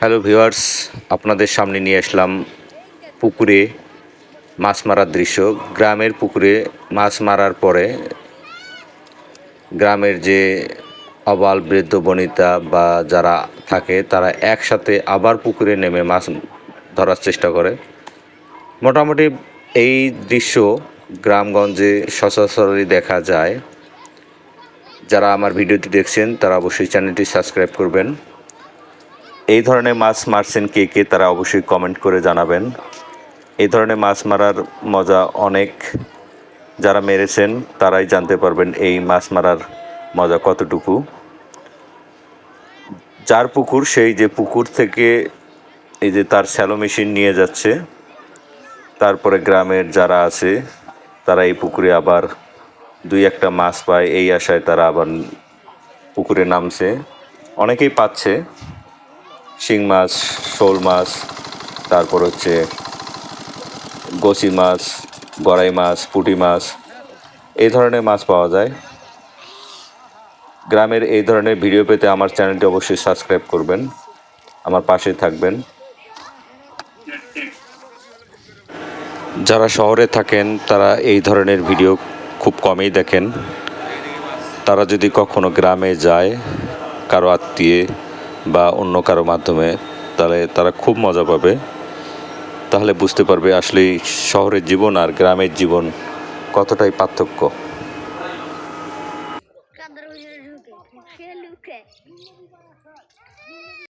Hello viewers, আপনাদের সামনে নিয়ে আসলাম পুকুরে মাছ মারার দৃশ্য। গ্রামের পুকুরে মাছ মারার পরে গ্রামের যে অবাল বৃদ্ধ বনিতা বা যারা থাকে, তারা একসাথে আবার পুকুরে নেমে মাছ ধরার চেষ্টা করে। মোটামুটি এই দৃশ্য গ্রামগঞ্জে সচরাচরই দেখা যায়। যারা আমার ভিডিওটি দেখছেন, তারা অবশ্যই চ্যানেলটি সাবস্ক্রাইব করবেন। এই ধরনের মাছ মারছেন কে কে, তারা অবশ্যই কমেন্ট করে জানাবেন। এই ধরনের মাছ মারার মজা অনেক। যারা মেরেছেন, তারাই জানতে পারবেন এই মাছ মারার মজা কতটুকু। যার পুকুর, সেই যে পুকুর থেকে এই যে তার শ্যালো মেশিন নিয়ে যাচ্ছে, তারপরে গ্রামের যারা আছে, তারা এই পুকুরে আবার দুই একটা মাছ পায়, এই আশায় তারা আবার পুকুরে নামছে। অনেকেই পাচ্ছে। শিং মাছ, শোল মাছ, তারপর হচ্ছে গসি মাছ, গড়াই মাছ, পুঁটি মাছ, এই ধরনের মাছ পাওয়া যায়। গ্রামের এই ধরনের ভিডিও পেতে আমার চ্যানেলটি অবশ্যই সাবস্ক্রাইব করবেন, আমার পাশে থাকবেন। যারা শহরে থাকেন, তারা এই ধরনের ভিডিও খুব কমই দেখেন। তারা যদি কখনো গ্রামে যায়, কারও আত্মীয় বা অন্য কারও মাধ্যমে, তাহলে তারা খুব মজা পাবে। তাহলে বুঝতে পারবে আসলে শহরের জীবন আর গ্রামের জীবন কতটাই পার্থক্য।